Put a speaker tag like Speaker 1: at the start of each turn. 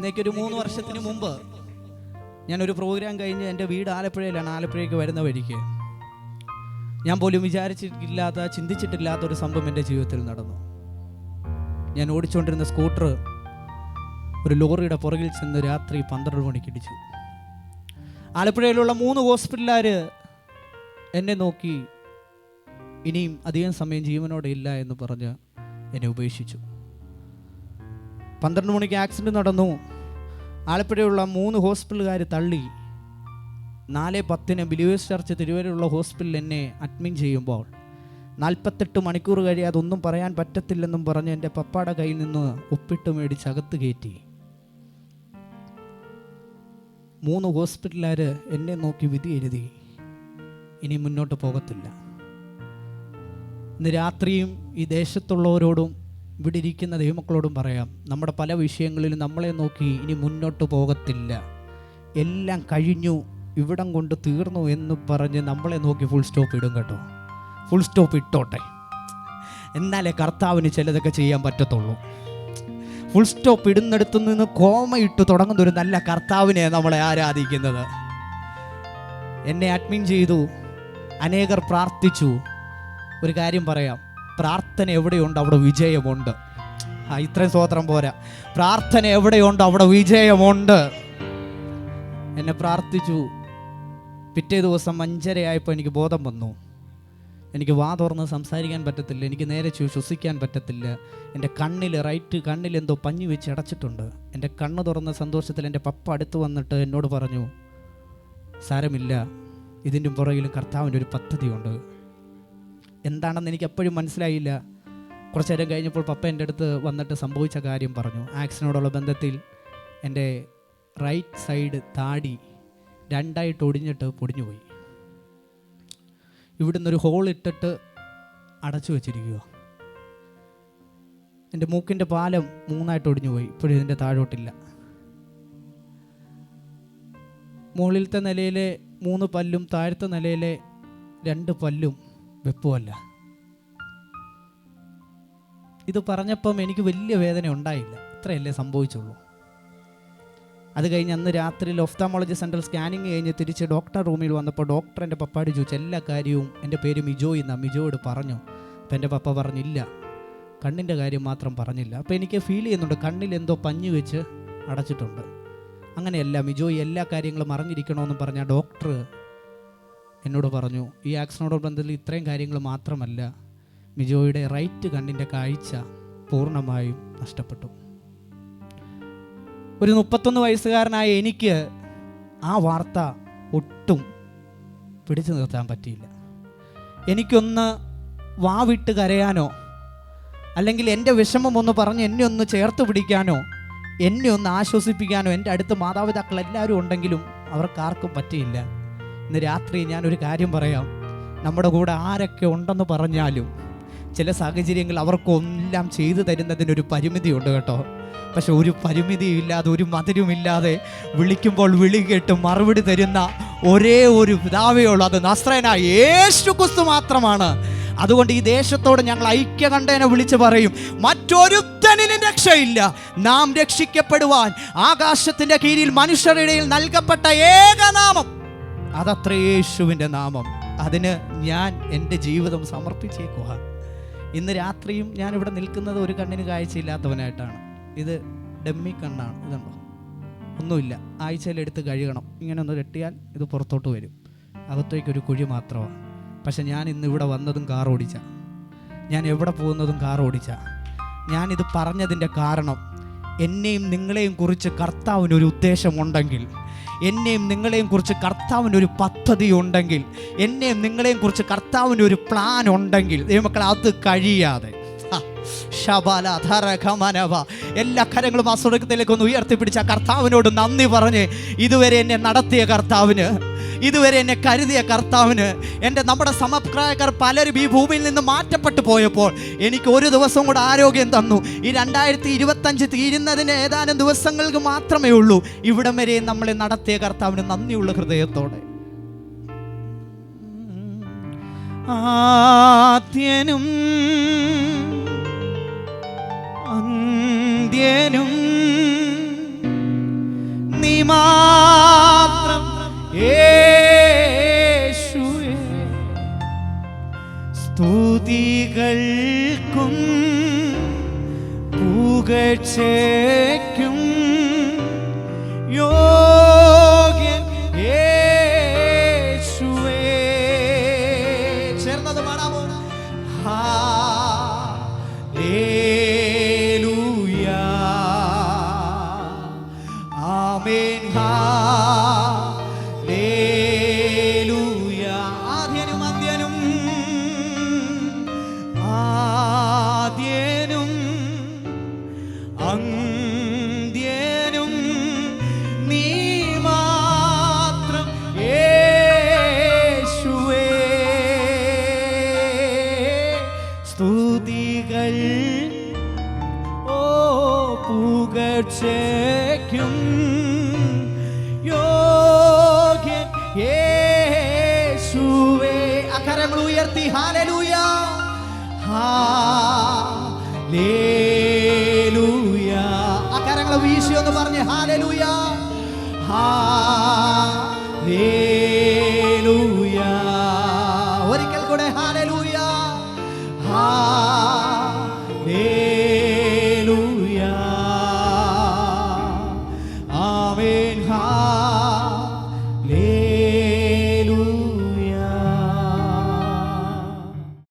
Speaker 1: ഇന്നേക്കൊരു മൂന്ന് വർഷത്തിന് മുമ്പ് ഞാനൊരു പ്രോഗ്രാം കഴിഞ്ഞ് എന്റെ വീട് ആലപ്പുഴയിലാണ്. ആലപ്പുഴയ്ക്ക് വരുന്ന വഴിക്ക്. ഞാൻ പോലും വിചാരിച്ചിട്ടില്ലാത്ത ചിന്തിച്ചിട്ടില്ലാത്ത ഒരു സംഭവം എന്റെ ജീവിതത്തിൽ നടന്നു. ഞാൻ ഓടിച്ചുകൊണ്ടിരുന്ന സ്കൂട്ടർ ഒരു ലോറിയുടെ പുറകിൽ ചെന്ന് രാത്രി പന്ത്രണ്ട് മണിക്ക് ഇടിച്ചു. ആലപ്പുഴയിലുള്ള മൂന്ന് ഹോസ്പിറ്റലുകാർ എന്നെ നോക്കി ഇനിയും അധികം സമയം ജീവനോടെ ഇല്ല എന്ന് പറഞ്ഞ് എന്നെ ഉപേക്ഷിച്ചു. പന്ത്രണ്ട് മണിക്ക് ആക്സിഡന്റ് നടന്നു. ആലപ്പുഴയുള്ള മൂന്ന് ഹോസ്പിറ്റലുകാർ തള്ളി. നാല് പത്തിന് ബിലീവേഴ്സ് ചർച്ച് തിരുവല്ലയുള്ള ഹോസ്പിറ്റലിൽ എന്നെ അഡ്മിറ്റ് ചെയ്യുമ്പോൾ. നാൽപ്പത്തെട്ട് മണിക്കൂർ കഴിയാതെ ഒന്നും പറയാൻ പറ്റത്തില്ലെന്നും പറഞ്ഞ് എന്റെ പപ്പാടെ കയ്യിൽ നിന്ന് ഒപ്പിട്ട് മേടിച്ച് അകത്ത് കയറ്റി. മൂന്ന് ഹോസ്പിറ്റലുകാർ എന്നെ നോക്കി വിധി എഴുതി. ഇനി മുന്നോട്ട് പോകത്തില്ല. ഇന്ന് രാത്രിയും ഈ ദേശത്തുള്ളവരോടും ഇവിടെ ഇരിക്കുന്ന ദൈവമക്കളോടും പറയാം നമ്മുടെ പല വിഷയങ്ങളിലും നമ്മളെ നോക്കി ഇനി മുന്നോട്ട് പോകത്തില്ല. എല്ലാം കഴിഞ്ഞു ഇവിടം കൊണ്ട് തീർന്നു എന്ന് പറഞ്ഞ് നമ്മളെ നോക്കി ഫുൾ സ്റ്റോപ്പ് ഇടും കേട്ടോ. ഫുൾ സ്റ്റോപ്പ് ഇട്ടോട്ടെ. എന്നാലേ കർത്താവിന് ചിലതൊക്കെ ചെയ്യാൻ പറ്റത്തുള്ളൂ. ഫുൾ സ്റ്റോപ്പ് ഇടുന്നിടത്തു നിന്ന് കോമ ഇട്ട് തുടങ്ങുന്ന ഒരു നല്ല കർത്താവിനെ നമ്മളെ ആരാധിക്കുന്നത്. എന്നെ അഡ്മിൻ ചെയ്തു അനേകർ പ്രാർത്ഥിച്ചു. ഒരു കാര്യം പറയാം. പ്രാർത്ഥന എവിടെയുണ്ട്? അവിടെ വിജയമുണ്ട്. ആ ഇത്രയും സ്വോത്രം പോരാ. പ്രാർത്ഥന എവിടെയുണ്ട്? അവിടെ വിജയമുണ്ട്. എന്നെ പ്രാർത്ഥിച്ചു. പിറ്റേ ദിവസം അഞ്ചരയായപ്പോൾ എനിക്ക് ബോധം വന്നു. എനിക്ക് വാ തുറന്ന് സംസാരിക്കാൻ പറ്റത്തില്ല. എനിക്ക് നേരെ ശ്വസിക്കാൻ പറ്റത്തില്ല. എന്റെ കണ്ണിൽ റൈറ്റ് കണ്ണിൽ എന്തോ പഞ്ഞു വെച്ച് അടച്ചിട്ടുണ്ട്. എന്റെ കണ്ണ് തുറന്ന സന്തോഷത്തിൽ എന്റെ പപ്പ അടുത്ത് വന്നിട്ട് എന്നോട് പറഞ്ഞു സാരമില്ല. ഇതിന്റെ പുറകിലും കർത്താവിന്റെ ഒരു പദ്ധതിയുണ്ട്. എന്താണെന്ന് എനിക്ക് എപ്പോഴും മനസ്സിലായില്ല. കുറച്ച് നേരം കഴിഞ്ഞപ്പോൾ പപ്പ എന്റെ അടുത്ത് വന്നിട്ട് സംഭവിച്ച കാര്യം പറഞ്ഞു. ആക്സിനോടുള്ള ബന്ധത്തിൽ എന്റെ റൈറ്റ് സൈഡ് താടി രണ്ടായിട്ട് ഒടിഞ്ഞിട്ട് പൊടിഞ്ഞുപോയി. ഇവിടുന്ന് ഒരു ഹോൾ ഇട്ടിട്ട് അടച്ചു വച്ചിരിക്കുക. എന്റെ മൂക്കിന്റെ പാലം മൂന്നായിട്ട് ഒടിഞ്ഞുപോയി. ഇപ്പോഴും ഇതിന്റെ താഴോട്ടില്ല. മുകളിലത്തെ നിലയിലെ മൂന്ന് പല്ലും താഴത്തെ നിലയിലെ രണ്ട് പല്ലും വെപ്പുമല്ല ഇത് പറഞ്ഞപ്പം എനിക്ക് വലിയ വേദന ഉണ്ടായില്ല. ഇത്രയല്ലേ സംഭവിച്ചുള്ളൂ. അത് കഴിഞ്ഞ് അന്ന് രാത്രി ഒഫ്താമോളജി സെൻട്രൽ സ്കാനിങ് കഴിഞ്ഞ് തിരിച്ച് ഡോക്ടർ റൂമിൽ വന്നപ്പോൾ ഡോക്ടർ എന്റെ പപ്പാട് ചോദിച്ചു എല്ലാ കാര്യവും എന്റെ പേര് മിജോ എന്നാ? മിജോയോട് പറഞ്ഞു. അപ്പം എന്റെ പപ്പ പറഞ്ഞില്ല. കണ്ണിന്റെ കാര്യം മാത്രം പറഞ്ഞില്ല. അപ്പോൾ എനിക്ക് ഫീൽ ചെയ്യുന്നുണ്ട്. കണ്ണിൽ എന്തോ പഞ്ഞു വെച്ച് അടച്ചിട്ടുണ്ട്. അങ്ങനെയല്ല മിജോ എല്ലാ കാര്യങ്ങളും അറിഞ്ഞിരിക്കണമെന്ന് പറഞ്ഞ ഡോക്ടർ എന്നോട് പറഞ്ഞു ഈ ആക്സിനോട് ബന്ധത്തിൽ ഇത്രയും കാര്യങ്ങൾ മാത്രമല്ല മിജോയുടെ റൈറ്റ് കണ്ണിന്റെ കാഴ്ച പൂർണമായും നഷ്ടപ്പെട്ടു. ഒരു മുപ്പത്തൊന്ന് വയസ്സുകാരനായ എനിക്ക് ആ വാർത്ത ഒട്ടും പിടിച്ചു നിർത്താൻ പറ്റിയില്ല. എനിക്കൊന്ന് വാവിട്ട് കരയാനോ അല്ലെങ്കിൽ എന്റെ വിഷമം ഒന്ന് പറഞ്ഞ് എന്നെ ഒന്ന് ചേർത്ത് പിടിക്കാനോ എന്നെ ഒന്ന് ആശ്വസിപ്പിക്കാനോ എന്റെ അടുത്ത് മാതാപിതാക്കൾ എല്ലാവരും ഉണ്ടെങ്കിലും അവർക്കാർക്കും പറ്റിയില്ല. ഇന്ന് രാത്രി ഞാനൊരു കാര്യം പറയാം. നമ്മുടെ കൂടെ ആരൊക്കെ ഉണ്ടെന്ന് പറഞ്ഞാലും ചില സാഹചര്യങ്ങൾ അവർക്കൊല്ലാം ചെയ്തു തരുന്നതിനൊരു പരിമിതിയുണ്ട് കേട്ടോ. പക്ഷെ ഒരു പരിമിതിയില്ലാതെ ഒരു മധുരമില്ലാതെ വിളിക്കുമ്പോൾ വിളി കേട്ട് മറുപടി തരുന്ന ഒരേ ഒരു പിതാവേ ഉള്ളൂ. അത് നസ്രനായ യേശു ക്രിസ്തു മാത്രമാണ്. അതുകൊണ്ട് ഈ ദേശത്തോട് ഞങ്ങൾ ഐക്യകണ്ഠേന വിളിച്ചു പറയും മറ്റൊരുത്തനിലും രക്ഷയില്ല. നാം രക്ഷിക്കപ്പെടുവാൻ ആകാശത്തിന്റെ കീഴിൽ മനുഷ്യരുടെ നൽകപ്പെട്ട ഏകനാമം അതത്ര യേശുവിന്റെ നാമം. അതിന് ഞാൻ എന്റെ ജീവിതം സമർപ്പിച്ചേക്കുക ഇന്ന് രാത്രിയും ഞാൻ ഇവിടെ നിൽക്കുന്നത് ഒരു കണ്ണിന് കാഴ്ചയില്ലാത്തവനായിട്ടാണ്. ഇത് ഡമ്മി കണ്ണാണ്. ഇതുണ്ടോ? ഒന്നുമില്ല. ആഴ്ചയിൽ എടുത്ത് കഴുകണം. ഇങ്ങനെ ഒന്ന് കെട്ടിയാൽ ഇത് പുറത്തോട്ട് വരും. അകത്തേക്ക് ഒരു കുഴി മാത്രമാണ്. പക്ഷെ ഞാൻ ഇന്ന് ഇവിടെ വന്നതും കാർ ഓടിച്ച. ഞാൻ എവിടെ പോകുന്നതും കാർ ഓടിച്ച. ഞാനിത് പറഞ്ഞതിന്റെ കാരണം എന്നെയും നിങ്ങളെയും കുറിച്ച് കർത്താവിനൊരു ഉദ്ദേശമുണ്ടെങ്കിൽ എന്നെയും നിങ്ങളെയും കുറിച്ച് കർത്താവിന്റെ കർത്താവിനൊരു പദ്ധതി ഉണ്ടെങ്കിൽ എന്നെയും നിങ്ങളെയും കുറിച്ച് കർത്താവിന്റെ കർത്താവിനൊരു പ്ലാൻ ഉണ്ടെങ്കിൽ ദൈവമക്കൾ അത് കഴിയാതെ. എല്ലാ കരങ്ങളും ആ സ്വർഗത്തിലേക്ക് ഒന്ന് ഉയർത്തിപ്പിടിച്ച കർത്താവിനോട് നന്ദി പറഞ്ഞ് ഇതുവരെ എന്നെ നടത്തിയ കർത്താവിന് ഇതുവരെ എന്നെ കരുതിയ കർത്താവിന് എന്റെ നമ്മുടെ സമപ്രായക്കാർ പലരും ഈ ഭൂമിയിൽ നിന്ന് മാറ്റപ്പെട്ടു പോയപ്പോൾ എനിക്ക് ഒരു ദിവസം കൂടെ ആരോഗ്യം തന്നു. ഈ രണ്ടായിരത്തി ഇരുപത്തഞ്ച് തീരുന്നതിന് ഏതാനും ദിവസങ്ങൾക്ക് മാത്രമേ ഉള്ളൂ. ഇവിടം വരെ നമ്മളെ നടത്തിയ കർത്താവിന് നന്ദിയുള്ള ഹൃദയത്തോടെ. ആദ്യനും അന്ത്യനും മാത്രം പുകഴ്ചയ്ക്കും യോഗ്യൻ യേശുവേ. ചേർന്നത് പാടാമോ? ഹല്ലേലൂയ ആദ്യനും അന്ത്യനും ആദ്യനും ഹാലേലൂയ അക്കരങ്ങൾ വീശി ഒന്ന് പറഞ്ഞ് ഹാലലൂയ. ഹാലേലൂയ